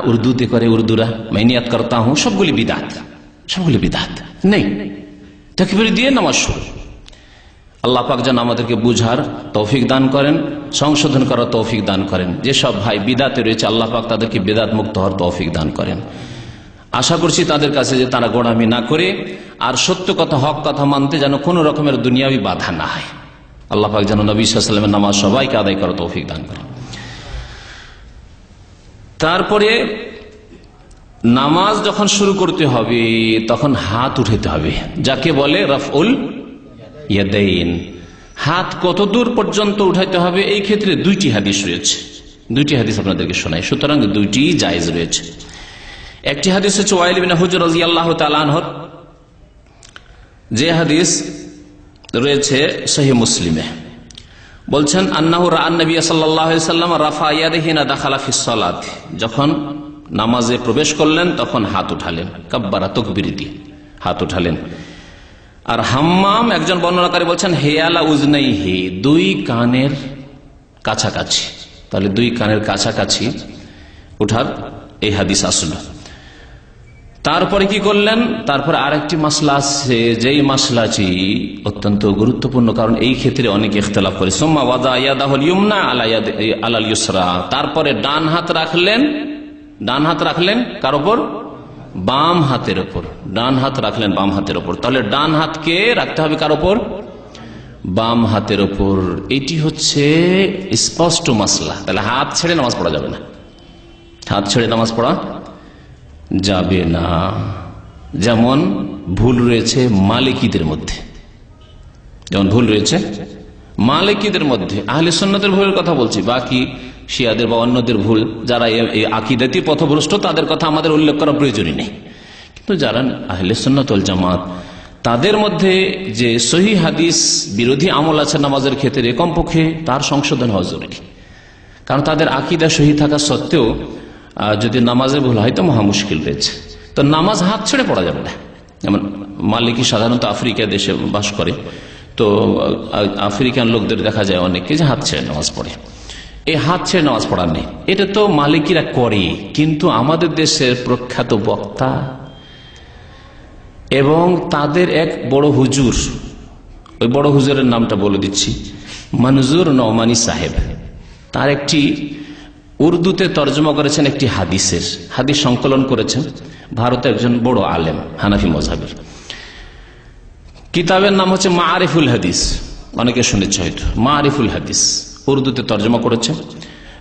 উর্দুতে করে উর্দুরা মাইনিয়াত করতা হুঁ, সবগুলি বিদাত। সবগুলি বিদাত। নেই। তকবির দিয়ে নামাজ শুরু। আল্লাহ পাক যেন আমাদেরকে বুঝার তৌফিক দান করেন, সংশোধন করার তৌফিক দান করেন। যেসব ভাই বিদাতে রয়েছে, আল্লাহ পাক তাদেরকে বেদাত মুক্ত হওয়ার তৌফিক দান করেন। আশা করছি তাদের কাছে যে তারা গোড়ামি না করে, আর সত্য কথা, হক কথা মানতে যেন কোনো রকমের দুনিয়াবি বাধা না হয়। আল্লাহ পাক যেন নবী সাল্লামের নামাজ সবাইকে আদায় করার তৌফিক দান করেন। তারপরে নামাজ যখন শুরু করতে হবে, তখন হাত উঠাতে হবে। যাকে বলে রফউল ইয়াদাইন। হাত কত দূর পর্যন্ত উঠাইতে হবে, এই ক্ষেত্রে দুইটি হাদিস রয়েছে। দুইটি হাদিস আপনাদেরকে শোনাই। সুতরাং দুইটি জায়েজ রয়েছে। একটি হাদিস হচ্ছে ওয়াইল বিন হুজুর রাদিয়াল্লাহু তাআলা আনহর। যে হাদিস রয়েছে সহি মুসলিমে। বলছেন, আন্নাহু রান নবী সাল্লাল্লাহু আলাইহি সাল্লাম রাফা দাখালা ফিস সালাত। যখন নামাজে প্রবেশ করলেন, তখন হাত উঠালেন। কাব্বারা তকবির দিয়ে হাত উঠালেন। আর হাম্মাম একজন বর্ণনাকারী বলছেন হেয়ালা উজনাই হে দুই কানের কাছাকাছি। তাহলে দুই কানের কাছাকাছি উঠার এই হাদিস আসলো। তারপরে কি করলেন? তারপরে আরেকটি মাসলা আছে, যেই মাসলাটি অত্যন্ত গুরুত্বপূর্ণ, কারণ এই ক্ষেত্রে অনেক ইখতলাফ করে। সোম্মা ওয়াদা ইয়াদাহুল ইউমনা আলা আলাল ইউসরা। তারপরে ডান হাত রাখলেন, ডান হাত রাখলেন কার ওপর বাম হাতের ওপর ডান হাত রাখলেন বাম হাতের ওপর তাহলে ডান হাতকে রাখতে হবে কার ওপর বাম হাতের ওপর এটি হচ্ছে স্পষ্ট মাসলা। তাহলে হাত ছেড়ে নামাজ পড়া যাবে না। হাত ছেড়ে নামাজ পড়া যাবে না। যেমন ভুল রয়েছে মালিকিদের মধ্যে। যেমন ভুল রয়েছে মালিকিদের মধ্যে। আহলে সন্ন্যতের ভুলের কথা বলছি। বাকি শিয়াদের বা অন্যদের ভুল, যারা এই আকিদাতি পথভ্রষ্ট, তাদের কথা আমাদের উল্লেখ করা প্রয়োজনই নেই। কিন্তু যারা আহলে সন্ন্যতল জামাত, তাদের মধ্যে যে সহি হাদিস বিরোধী আমল আছে নামাজের ক্ষেত্রে, কমপক্ষে তার সংশোধন হওয়া জরুরি। কারণ তাদের আকিদা সহি থাকা সত্ত্বেও যদি নামাজে ভুল হয়, তো মহা মুশকিল রয়েছে। তো নামাজ হাত ছেড়ে পড়া যাবে না। যেমন মালিকি সাধারণত আফ্রিকা দেশে বাস করে, তো আফ্রিকান লোকদের দেখা যায় অনেকে যে হাত ছেড়ে নামাজ পড়ে। এই হাত ছেড়ে নামাজ পড়ার নেই। এটা তো মালিকিরা করে কিন্তু আমাদের দেশের প্রখ্যাত বক্তা এবং তাদের এক বড় হুজুর, ওই বড় হুজুরের নামটা বলে দিচ্ছি, মনজুর নওমানি সাহেব। তার একটি উর্দুতে তর্জমা করেছেন একটি হাদিসের, হাদিস সংকলন করেছেন। ভারতে একজন বড় আলেম, হানাফি মজাবের কিতাবের নাম হচ্ছে মা আরিফুল হাদিস। অনেকে শুনেছে হয়তো। মা আরিফুল হাদিস। উর্দুতে তর্জমা করেছে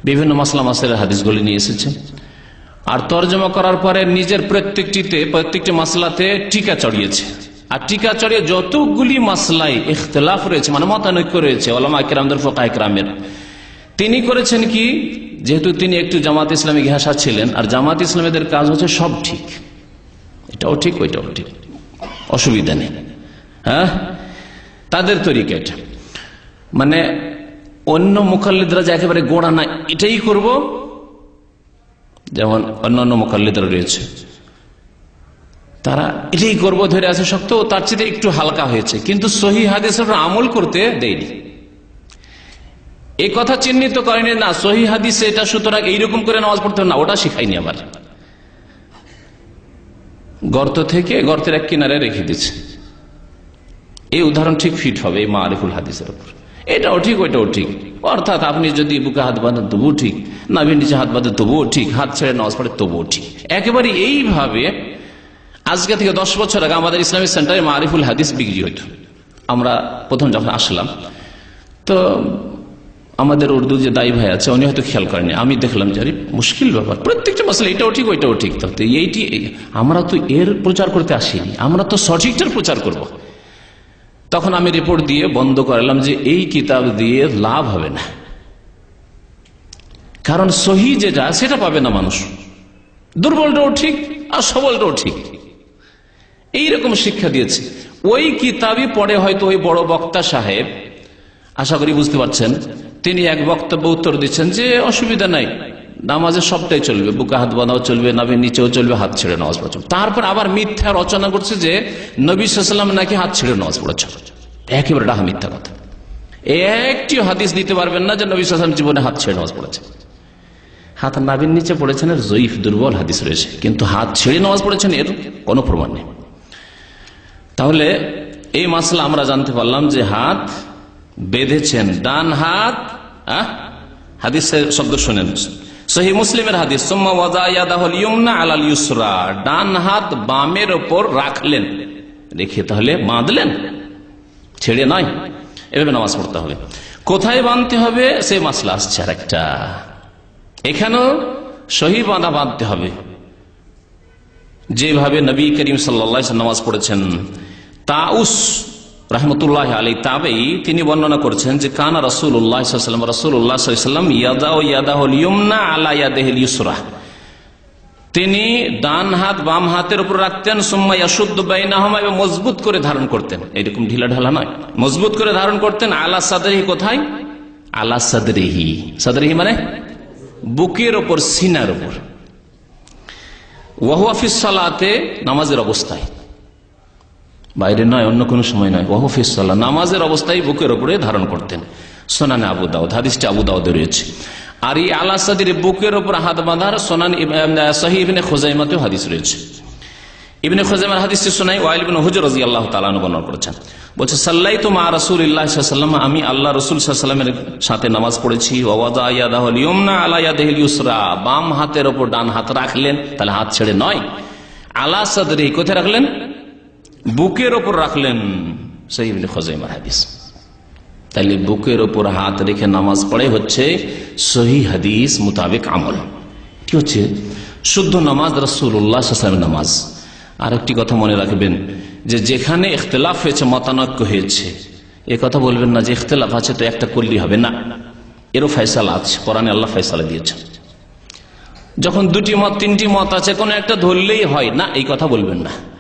বিভিন্ন মাসলা মাসের হাদিসগুলি নিয়ে এসেছে। আর তর্জমা করার পরে নিজের প্রত্যেকটিতে, প্রত্যেকটি মাসলাতে টিকা চড়িয়েছে। আর টিকা চড়িয়ে যতগুলি মাসলাই ইখতলাফ রয়েছে মানে মতানৈক্য রয়েছে ওলামা কিরামদের ফোকা ইকরামের তিনি করেছেন কি? যেহেতু তিনি একটু জামাত ইসলামী ঘাসা ছিলেন, আর জামাত ইসলামীদের কাজ হচ্ছে সব ঠিক। এটাও ঠিক, ওইটাও ঠিক। অসুবিধা নেই। হ্যাঁ? তাদের তরিকা এটা। মানে অন্য মুখাল্লিদরা যে একেবারে গোড়া না, এটাই করব, যেমন অন্যান্য মোকাল্লিদরা রয়েছে। তারা এটাই করব, ধরে আছে শক্ত, তার চেয়ে একটু হালকা হয়েছে। কিন্তু সহি হাদিসের আমল করতে দেয়নি। এই কথা চিহ্নিত করেনি, না, সহি হাদিসে এটা, সুতরাং এইরকম করে নামাজ পড়তে না, ওটা শিখাইনি আবার। গর্ত থেকে গর্তের এক কিনারে রেখে দিচ্ছে এই উদাহরণ ঠিক ফিট হবে এই মা আরিফুল হাদিসের উপর। এটাও ঠিক, ওইটাও ঠিক। অর্থাৎ আপনি যদি বুকে হাত বাঁধেন, তবুও ঠিক। নাভির নিচে হাত বাঁধেন, তবুও ঠিক। হাত ছেড়ে নামাজ পড়ে, তবুও ঠিক। একেবারে এইভাবে আজকে থেকে দশ বছর আগে আমাদের ইসলামিক সেন্টারে মা আরিফুল হাদিস বিক্রি হইত। আমরা প্রথম যখন আসলাম, তো আমাদের উর্দু যে দায়ী ভাই আছে, উনি হয়তো খেয়াল করেনি আমি দেখলাম যে, আরে, মুশকিল ব্যাপার। প্রত্যেকটা মশলা এটাও ঠিক, ওইটাও ঠিক। তো এইটি আমরা তো এর প্রচার করতে আসিনি। আমরা তো সঠিকটার প্রচার করব। তখন আমি রিপোর্ট দিয়ে বন্ধ করালাম যে, এই কিতাব দিয়ে লাভ হবে না। কারণ সহি যেটা, সেটা পাবে না মানুষ। দুর্বলটাও ঠিক আর সবলটাও ঠিক। এইরকম শিক্ষা দিয়েছে। ওই কিতাবই পড়ে হয়তো ওই বড় বক্তা সাহেব, আশা করি বুঝতে পারছেন তিনি এক বক্তব্য উত্তর দিচ্ছেন যে, অসুবিধা নাই। নামাজে সবটাই চলবে। বুকে হাত বাঁধাও চলবে নাভি নিচেও চলবে, হাত ছেড়ে নামাজ পড়া চলবে। তারপর আবার মিথ্যা রচনা করছে যে, নবী সাল্লাম নাকি হাত ছেড়ে নামাজ পড়েছে একেবারে ডাহা মিথ্যা কথা। একটি হাদিস দিতে পারবেন না যে, নবী সাল্লাম জীবনে হাত ছেড়ে নামাজ পড়েছে হাত নাবির নিচে পড়েছেন এর জয়ীফ, দুর্বল হাদিস রয়েছে। কিন্তু হাত ছেড়ে নামাজ পড়েছেন এর কোনো প্রমাণ নেই। তাহলে এই মাসলা আমরা জানতে পারলাম যে, হাত বেঁধেছেন ডান হাত হাদিসের শব্দ শুনেন সহি মুসলিমের হাদিস আলাল ইউসরা ডান হাত বামের ওপর রাখলেন। রেখে তাহলে বাঁধলেন। ছেড়ে নয়। এভাবে নামাজ পড়তে হবে। কোথায় বাঁধতে হবে? সে মাসলা আসছে আর একটা এখানেও সহি বাঁধা বাঁধতে হবে। যেভাবে নবী করিম সাল্লা নামাজ পড়েছেন, তাউস রহমতুল্লাহ আলী তাবেই তিনি বর্ণনা করছেন যে, কানা রসুল উল্লাহাম রসুল উল্লাহাম ইয়াদা ও ইয়াদা হল ইয়মনা আলা ইয়াদেহিল ইউসরা। তিনি ডান হাত বাম হাতের উপর রাখতেন, সুম্মা ইয়াসুদ্দ বাইনাহমা, এবং মজবুত করে ধারণ করতেন। এরকম ঢিলা ঢালা নয়। মজবুত করে ধারণ করতেন, আলা সাদরিহি কোথায়? আলা সাদরিহি। সাদরিহি মানে বুকের ওপর, সিনার ওপর ওয়াহুয়াফিস সালাতে, নামাজের অবস্থায়। বাইরে নয়, অন্য কোনো সময় নয়। ওয়াহুফিস সাল্লাহ নামাজের অবস্থায় বুকের ওপরে ধারণ করতেন। সোনানে আবু দাউদ, হাদিসটি আবু দাউদে রয়েছে। আর এই আলা সাদির বুকের ওপর হাত বাঁধার সোনান সহি ইবনে খোজাইমাতেও হাদিস রয়েছে। ইবনে খোজাইমার হাদিসটি শোনাই ওয়াইল বিন হুজুর রাজি আল্লাহ তালানু বর্ণনা করেছেন। বলছে সাল্লাই তো মা রসুল ইল্লাহাম আমি আল্লাহ রসুল সাল্লামের সাথে নামাজ পড়েছি। বাম হাতের ওপর ডান হাত রাখলেন, তাহলে হাত ছেড়ে নয়। আলা সাদরি কোথায় রাখলেন? বুকের ওপর রাখলেন হাদিস। তাইলে বুকের ওপর হাত রেখে নামাজ পড়ে হচ্ছে সহি হাদিস মোতাবেক আমল। কি হচ্ছে? শুদ্ধ নামাজ রসুল্লাহামের নামাজ। আর একটি কথা মনে রাখবেন যে যেখানে ইখতলাফ হয়েছে, মতানৈক্য হয়েছে, এ কথা বলবেন না যে ইখতলাফ আছে তো একটা করলেই হবে না। এরও ফয়সালা আছে, কোরআনে আল্লাহ ফয়সালা দিয়েছেন। যখন দুটি মত, তিনটি মত আছে, কোনো একটা ধরলেই হয় না, এই কথা বলবেন না।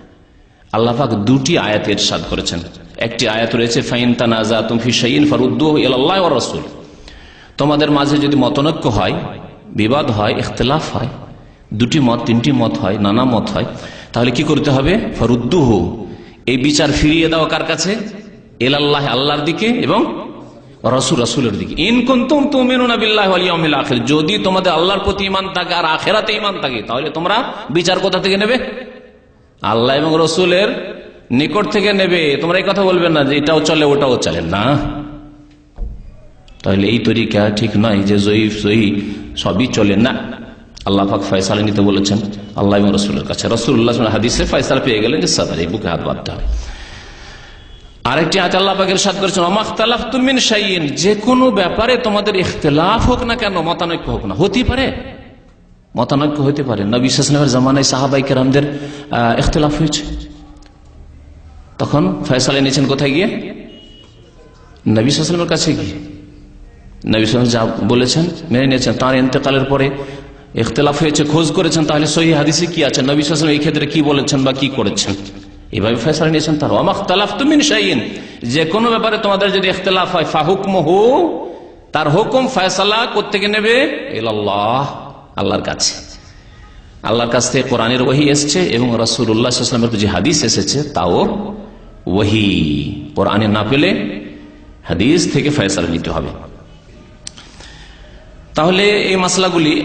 আল্লাহাক দুটি আয়াত এরশাদ করেছেন। একটি আয়াত রয়েছে, ফাইন তানাজা তুমফি শাইন ফরুদ্দু আল্লাহ রসুল। তোমাদের মাঝে যদি মতনৈক্য হয়, বিবাদ হয়, ইখতলাফ হয়, দুটি মত, তিনটি মত হয়, নানা মত হয়, তাহলে কি করতে হবে? ফরুদ্দুহু, এই বিচার ফিরিয়ে দাও কার কাছে? এল আল্লাহ আল্লাহর দিকে এবং রসুল, রসুলের দিকে। ইয়াউমিল আখির। যদি তোমাদের আল্লাহর প্রতি ঈমান থাকে আর আখেরাতে ঈমান থাকে, তাহলে তোমরা বিচার কোথা থেকে নেবে? আল্লাহ এবং রসুলের নিকট থেকে নেবে। তোমরা এই কথা বলবে না যে এটাও চলে, ওটাও চলে। না। তাহলে এই তরিকা ঠিক নয় যে জয়ীফ, সহি, সবই চলে না। আল্লাহ পাক ফয়সালা নিতে বলেছেন আল্লাহ এবং রসুলের কাছে। রসুল্লাহ হাদিসে ফয়সালা পেয়ে গেলেন যে সাদার এই বুকে হাত বাঁধতে হবে আরেকটি হাত আল্লাহ পাকের সাথ করেছেন অমাখতালাফ তুমিন সাইন যে কোনো ব্যাপারে তোমাদের ইখতলাফ হোক না কেন, মতানৈক্য হোক না, হতেই পারে। মতানৈক্য হতে পারে। নবী ইসলামের জামানায় সাহাবাই কেরামদের ইখতলাফ হয়েছে। তখন ফয়সালা নিয়েছেন কোথায় গিয়ে? নবী সালামের কাছে গিয়ে। নবী সালাম যা বলেছেন, মেনে নিয়েছেন, তাঁর ইন্তেকালের পরে ইখতলাফ হয়েছে, খোঁজ করেছেন, তাহলে সহি হাদিসে কি আছে? নবী সালাম এই ক্ষেত্রে কি বলেছেন বা কি করেছেন? এভাবে ফয়সালা নিয়েছেন তার। অমাখতালাফ তুমি শাইন যে কোনো ব্যাপারে তোমাদের যদি ইখতলাফ হয় ফাহুকম হু তার হুকুম ফয়সালা কোথেকে নেবে? আল্লাহ আল্লাহর কাছে। আল্লাহর কাছ থেকে কোরআনের ওহি এসছে এবং রসুল্লাহামের যে হাদিস এসেছে তাও ওহি। কোরআনে না পেলে হাদিস থেকে ফয়সালা নিতে হবে। তাহলে এই মশলাগুলি